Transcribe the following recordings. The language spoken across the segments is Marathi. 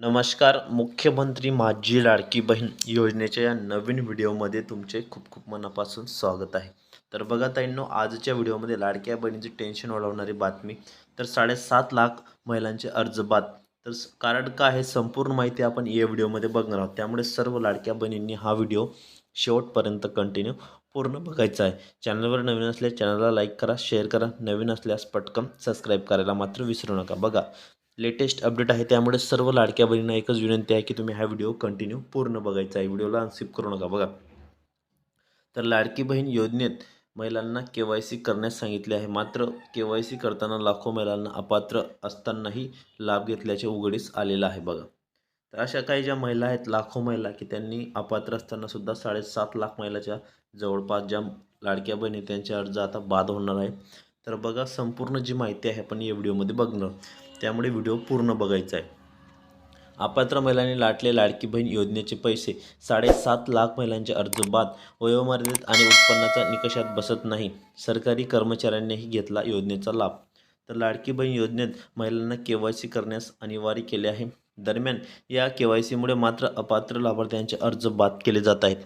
नमस्कार मुख्यमंत्री माझी लाडकी बहीण योजनेच्या या नवीन व्हिडिओमध्ये तुमचे खूप खूप मनापासून स्वागत आहे. तर बघा ताईंनो आजच्या व्हिडिओमध्ये लाडक्या बहिणीची टेन्शन वाढवणारी बातमी तर साडेसात लाख महिलांचे अर्ज बाद. तर कारण काय आहे संपूर्ण माहिती आपण या व्हिडिओमध्ये बघणार आहोत. त्यामुळे सर्व लाडक्या बहिणींनी हा व्हिडिओ शेवटपर्यंत कंटिन्यू पूर्ण बघायचा आहे. चॅनलवर नवीन असल्यास चॅनलला लाईक करा शेअर करा नवीन असल्यास पटकन सबस्क्राईब करायला मात्र विसरू नका. बघा लेटेस्ट अपडेट आहे. त्यामुळे सर्व लाडक्या बहिणींना एकच विनंती आहे की तुम्ही हा व्हिडिओ कंटिन्यू पूर्ण बघायचा आहे. व्हिडिओला अनसिप करू नका. बघा. तर लाडकी बहीण योजनेत महिलांना के वाय सी करण्यास सांगितले आहे. मात्र के वाय सी करताना लाखो महिलांना अपात्र असतानाही लाभ घेतल्याचे उघडीस आलेलं आहे. बघा. तर अशा काही ज्या महिला आहेत लाखो महिला की त्यांनी अपात्र असतानासुद्धा साडेसात लाख महिलाच्या जवळपास ज्या लाडक्या बहिणी त्यांचे अर्ज आता बाद होणार आहे. तर बघा संपूर्ण जी माहिती आहे आपण या व्हिडिओमध्ये बघणार. त्यामुळे व्हिडिओ पूर्ण बघायचा आहे. अपात्र महिलांनी लाटले लाडकी बहीण योजनेचे पैसे. साडेसात लाख महिलांचे अर्ज बाद. वयोमर्यादेत आणि उत्पन्नाच्या निकषात बसत नाही. सरकारी कर्मचाऱ्यांनीही घेतला योजनेचा लाभ. तर लाडकी बहीण योजनेत महिलांना के वाय सी करण्यास अनिवार्य केले आहे. दरम्यान या के वाय सीमुळे मात्र अपात्र लाभार्थ्यांचे अर्ज बाद केले जात आहेत.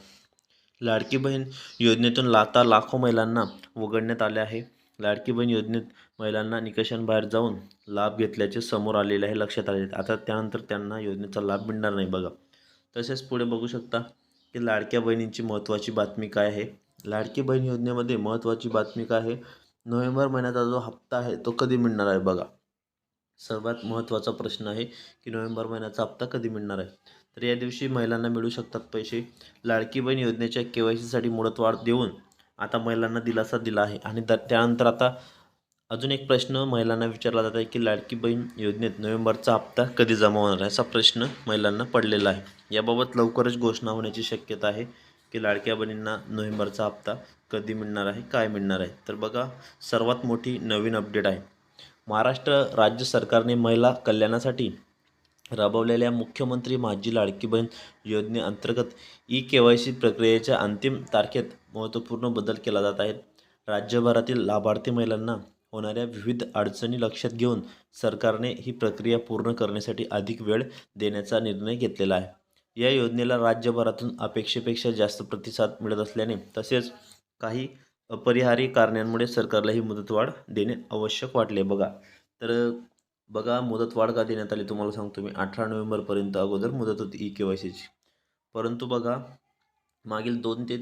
लाडकी बहीण योजनेतून लाता लाखो महिलांना वगळण्यात आले आहे. लाडकी बहीण योजनेत महिलांना निकषांबाहेर जाऊन लाभ घेतल्याचे समोर आलेले आहे लक्षात आले आता त्यानंतर त्यांना योजनेचा लाभ मिळणार नाही बघा. तसेच पुढे बघू शकता की लाडक्या बहिणींची महत्त्वाची बातमी काय आहे? लाडकी बहीण योजनेमध्ये महत्त्वाची बातमी काय आहे? नोव्हेंबर महिन्याचा जो हप्ता आहे तो कधी मिळणार आहे बघा? सर्वात महत्त्वाचा प्रश्न आहे की नोव्हेंबर महिन्याचा हप्ता कधी मिळणार आहे? तर या दिवशी महिलांना मिळू शकतात पैसे. लाडकी बहीण योजनेच्या के वाय सीसाठी मुदतवाढ देऊन आता महिलांना दिलासा दिला आहे. आणि त्यानंतर आता अजून एक प्रश्न महिलांना विचारला जात आहे की लाडकी बहीण योजनेत नोव्हेंबरचा हप्ता कधी जमा होणार आहे? असा प्रश्न महिलांना पडलेला आहे. याबाबत लवकरच घोषणा होण्याची शक्यता आहे की लाडक्या बहिणींना नोव्हेंबरचा हप्ता कधी मिळणार आहे? काय मिळणार आहे? तर बघा सर्वात मोठी नवीन अपडेट आहे. महाराष्ट्र राज्य सरकारने महिला कल्याणासाठी राबवलेल्या मुख्यमंत्री माझी लाडकी बहीण योजनेअंतर्गत ई के वाय सी प्रक्रियेच्या अंतिम तारखेत महत्त्वपूर्ण बदल केला जात आहे. राज्यभरातील लाभार्थी महिलांना होणाऱ्या विविध अडचणी लक्षात घेऊन सरकारने ही प्रक्रिया पूर्ण करण्यासाठी अधिक वेळ देण्याचा निर्णय घेतलेला आहे. या योजनेला राज्यभरातून अपेक्षेपेक्षा जास्त प्रतिसाद मिळत असल्याने तसेच काही अपरिहार्य कारणांमुळे सरकारला ही मुदतवाढ देणे आवश्यक वाटले. बघा तर बघा मुदतवाढ का देण्यात आली तुम्हाला सांगतो मी. अठरा नोव्हेंबरपर्यंत अगोदर मुदत होती ई के वाय सीची. परंतु बघा मागील दोन ते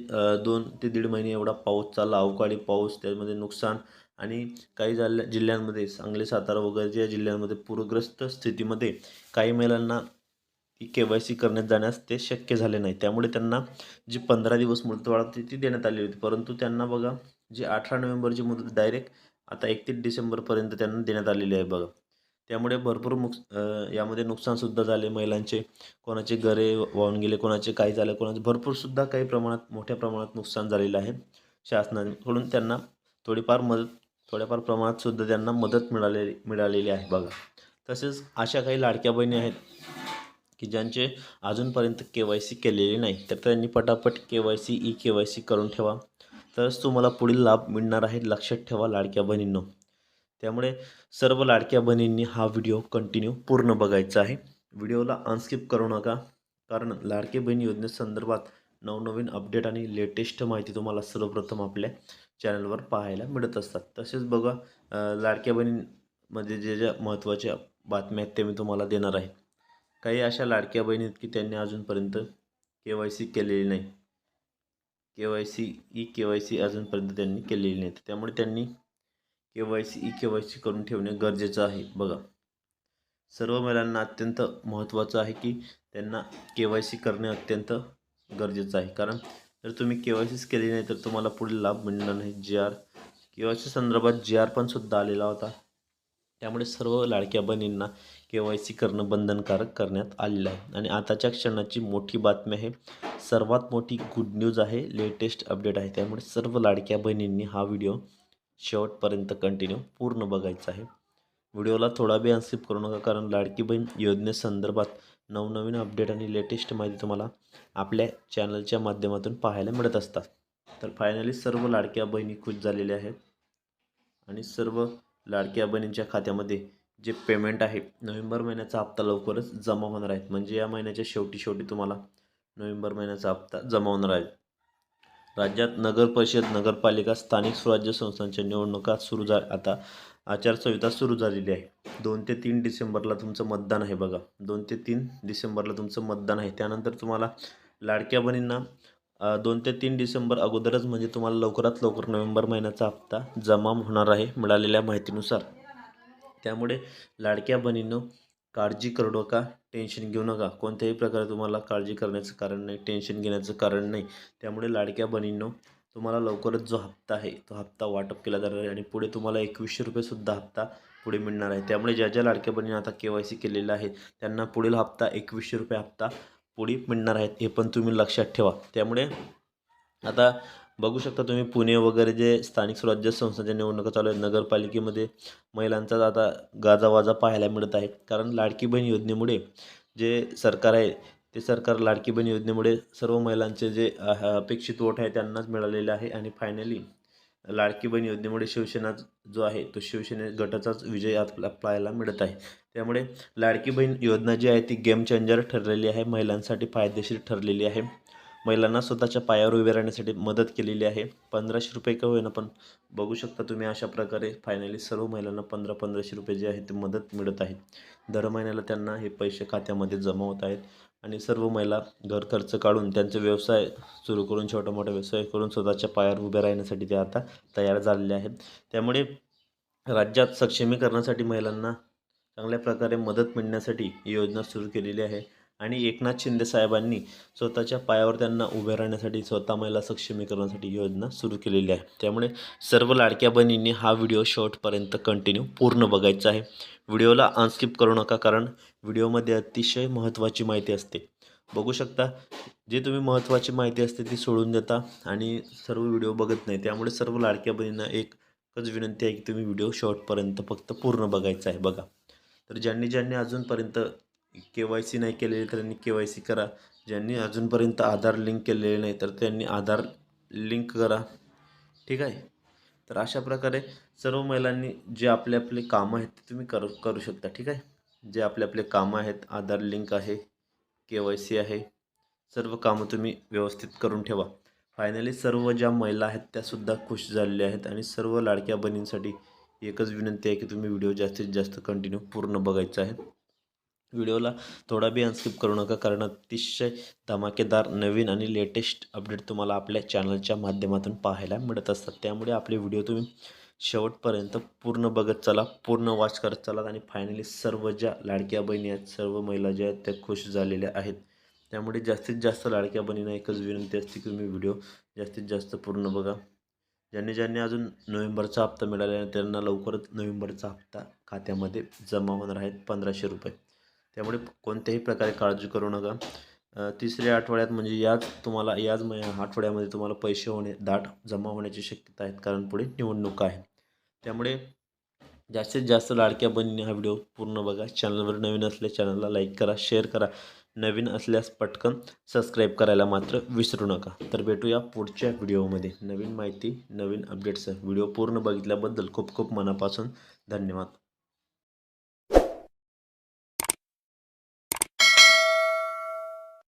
दोन ते दीड महिने एवढा पाऊस चालला अवकाळी पाऊस त्यामध्ये नुकसान आणि काही झाल्या जिल्ह्यांमध्ये सांगली सातारा वगैरेच्या जिल्ह्यांमध्ये पूरग्रस्त स्थितीमध्ये काही महिलांना ई के वाय सी करण्यात जाण्यास ते शक्य झाले नाही. त्यामुळे त्यांना जी पंधरा दिवस मुदतवाढ होती ती देण्यात आली होती. परंतु त्यांना बघा जी अठरा नोव्हेंबरची मुदत डायरेक्ट आता एकतीस डिसेंबरपर्यंत त्यांना देण्यात आलेली आहे बघा. त्यामुळे भरपूर नुक यामध्ये नुकसानसुद्धा झाले महिलांचे. कोणाचे घरे वाहून गेले कोणाचे काही झाले कोणाचे भरपूरसुद्धा काही प्रमाणात मोठ्या प्रमाणात नुकसान झालेलं आहे. शासनाकडून त्यांना थोडीफार मदत थोड्याफार प्रमाणातसुद्धा त्यांना मदत मिळालेली मिळालेली आहे बघा. तसेच अशा काही लाडक्या बहिणी आहेत की ज्यांचे अजूनपर्यंत के वाय सी केलेली नाही तर त्यांनी पटापट K Y C E K Y C करून ठेवा. तरच तुम्हाला पुढील लाभ मिळणार आहे. लक्षात ठेवा लाडक्या बहिणींनो. त्यामुळे सर्व लाडक्या बहिणींनी हा व्हिडिओ कंटिन्यू पूर्ण बघायचा आहे. व्हिडिओला अनस्किप करू नका कारण लाडके बहीण योजनेसंदर्भात नवनवीन अपडेट आणि लेटेस्ट माहिती तुम्हाला सर्वप्रथम आपल्या चॅनलवर पाहायला मिळत असतात. तसेच बघा लाडक्या बहिणींमध्ये जे ज्या महत्त्वाच्या बातम्या आहेत ते मी तुम्हाला देणार आहे. काही अशा लाडक्या बहिणी आहेत की त्यांनी अजूनपर्यंत के वाय सी केलेली नाही. K Y C E K Y C अजूनपर्यंत त्यांनी केलेली नाही. त्यामुळे त्यांनी K Y C E K Y C करून ठेवणे गरजेचं आहे. बघा सर्व महिलांना अत्यंत महत्त्वाचं आहे की त्यांना के वाय सी करणे अत्यंत गरजेचं आहे. कारण जर तुम्ही के वाय सीच केली नाही तर तुम्हाला पुढील लाभ मिळणार नाही. G R K Y C संदर्भात जी आर पण सुद्धा आलेला होता. त्यामुळे सर्व लाडक्या बहिणींना के वाय सी करणं बंधनकारक करण्यात आलेलं आहे. आणि आताच्या क्षणाची मोठी बातमी आहे सर्वात मोठी गुड न्यूज आहे लेटेस्ट अपडेट आहे. त्यामुळे सर्व लाडक्या बहिणींनी हा व्हिडिओ शेवटपर्यंत कंटिन्यू पूर्ण बघायचं आहे. व्हिडिओला थोडा बी अनस्किप करू नका कारण लाडकी बहीण योजनेसंदर्भात नवनवीन अपडेट आणि लेटेस्ट माहिती तुम्हाला आपल्या चॅनलच्या माध्यमातून पाहायला मिळत असतात. तर फायनली सर्व लाडक्या बहिणी खुश झालेल्या आहेत. आणि सर्व लाडक्या बहिणींच्या खात्यामध्ये जे पेमेंट आहे नोव्हेंबर महिन्याचा हप्ता लवकरच जमा होणार आहेत म्हणजे या महिन्याच्या शेवटी शेवटी तुम्हाला नोव्हेंबर महिन्याचा हप्ता जमा होणार आहे. राज्यात नगर परिषद नगरपालिका स्थानिक स्वराज्य संस्थांच्या निवडणुका सुरू झा आता आचारसंहिता सुरू झालेली आहे. दोन ते तीन डिसेंबरला तुमचं मतदान आहे बघा. दोन ते तीन डिसेंबरला तुमचं मतदान आहे. त्यानंतर तुम्हाला लाडक्या बहिणींना दोन ते तीन डिसेंबर अगोदरच म्हणजे तुम्हाला लवकरात लवकर नोव्हेंबर महिन्याचा हप्ता जमा होणार आहे मिळालेल्या माहितीनुसार. त्यामुळे लाडक्या बहिणींनो काळजी करू नका टेन्शन घेऊ नका. कोणत्याही प्रकारे तुम्हाला काळजी करण्याचं कारण नाही टेन्शन घेण्याचं कारण नाही. त्यामुळे लाडक्या बहिणींनो तुम्हाला लवकरच जो हप्ता आहे तो हप्ता वाटप केला जाणार आहे आणि पुढे तुम्हाला एकवीसशे रुपयेसुद्धा हप्ता पुढे मिळणार आहे. त्यामुळे ज्या ज्या लाडक्या बहिणीने आता के वाय सी केलेलं आहे त्यांना पुढील हप्ता एकवीसशे रुपये हप्ता पुढे मिळणार आहेत हे पण तुम्ही लक्षात ठेवा. त्यामुळे आता बघू शकता तुम्ही पुणे वगैरे जे स्थानिक स्वराज्य संस्थांच्या निवडणुका चालू आहेत नगरपालिकेमध्ये महिलांचा आता गाजावाजा पाहायला मिळत आहे. कारण लाडकी बहीण योजनेमुळे जे सरकार आहे ते सरकार लाडकी बहीण योजनेमुळे सर्व महिलांचे जे अपेक्षित वोट आहे त्यांनाच मिळालेले आहे. आणि फायनली लाडकी बहीण योजनेमुळे शिवसेना जो आहे तो शिवसेने गटाचाच विजय आपला पाहायला मिळत आहे. त्यामुळे लाडकी बहीण योजना जी आहे ती गेम चेंजर ठरलेली आहे. महिलांसाठी फायदेशीर ठरलेली आहे. महिलांना स्वतःच्या पायावर उभे राहण्यासाठी मदत केलेली आहे. पंधराशे रुपये का होईना पण बघू शकता तुम्ही अशा प्रकारे फायनली सर्व महिलांना पंधरा पंधराशे रुपये जे आहे ते मदत मिळत आहे. दर महिन्याला त्यांना हे पैसे खात्यामध्ये जमा होत आहेत आणि सर्व महिला घर खर्च काढून त्यांचे व्यवसाय सुरू करून छोटा मोठा व्यवसाय करून स्वतःच्या पायावर उभे राहण्यासाठी ते आता तयार झालेले आहेत. त्यामुळे राज्यात सक्षमीकरणासाठी महिलांना चांगल्या प्रकारे मदत मिळण्यासाठी ही योजना सुरू केलेली आहे. आणि एकनाथ शिंदे साहेबांनी स्वतःच्या पायावर त्यांना उभे राहण्यासाठी स्वतः महिला सक्षमीकरणासाठी योजना सुरू केलेली आहे. त्यामुळे सर्व लाडक्या बहिणींनी हा व्हिडिओ शॉर्टपर्यंत कंटिन्यू पूर्ण बघायचा आहे. व्हिडिओला अनस्किप करू नका कारण व्हिडिओमध्ये अतिशय महत्त्वाची माहिती असते. बघू शकता जे तुम्ही महत्त्वाची माहिती असते ती सोडून देता आणि सर्व व्हिडिओ बघत नाही. त्यामुळे सर्व लाडक्या बहिणींना एकच विनंती आहे की तुम्ही व्हिडिओ शॉर्टपर्यंत फक्त पूर्ण बघायचा आहे. बघा. तर ज्यांनी ज्यांनी अजूनपर्यंत के वाय सी नाही केलेली तर त्यांनी के वाय सी करा. ज्यांनी अजूनपर्यंत आधार लिंक केलेले नाही तर त्यांनी आधार लिंक करा. ठीक आहे? तर अशा प्रकारे सर्व महिलांनी जे आपले आपले कामं आहेत ते तुम्ही करू करू शकता. ठीक आहे? जे आपले आपले कामं आहेत आधार लिंक आहे के वाय सी आहे सर्व कामं तुम्ही व्यवस्थित करून ठेवा. फायनली सर्व ज्या महिला आहेत त्यासुद्धा खुश झालेल्या आहेत आणि सर्व लाडक्या बहिणींसाठी एकच विनंती आहे की तुम्ही व्हिडिओ जास्तीत जास्त कंटिन्यू पूर्ण बघायचा आहे. व्हिडिओला थोडा बी अनस्किप करू नका कारण अतिशय धमाकेदार नवीन आणि लेटेस्ट अपडेट तुम्हाला आपल्या चॅनलच्या माध्यमातून पाहायला मिळत असतात. त्यामुळे आपले व्हिडिओ तुम्ही शेवटपर्यंत पूर्ण बघत चला पूर्ण वॉच करत चला आणि फायनली सर्व ज्या लाडक्या बहिणी आहेत सर्व महिला ज्या आहेत त्या खुश झालेल्या आहेत. त्यामुळे जास्तीत जास्त लाडक्या बहिणींना एकच विनंती असते की तुम्ही व्हिडिओ जास्तीत जास्त पूर्ण बघा. ज्यांनी ज्यांनी अजून नोव्हेंबरचा हप्ता मिळाला त्यांना लवकरच नोव्हेंबरचा हप्ता खात्यामध्ये जमा होणार आहेत पंधराशे रुपये. त्यामुळे कोणत्याही प्रकारे काळजी करू नका. तिसऱ्या आठवड्यात म्हणजे याच तुम्हाला याच महिन्या आठवड्यामध्ये तुम्हाला पैसे होणे दाट जमा होण्याची शक्यता आहेत. कारण पुढे निवडणूक आहे. त्यामुळे जास्तीत जास्त लाडक्या बहिणीने हा व्हिडिओ पूर्ण बघा. चॅनलवर नवीन असल्यास चॅनलला लाईक करा शेअर करा. नवीन असल्यास पटकन सबस्क्राईब करायला मात्र विसरू नका. तर भेटूया पुढच्या व्हिडिओमध्ये. नवीन माहिती नवीन अपडेट्स व्हिडिओ पूर्ण बघितल्याबद्दल खूप खूप मनापासून धन्यवाद.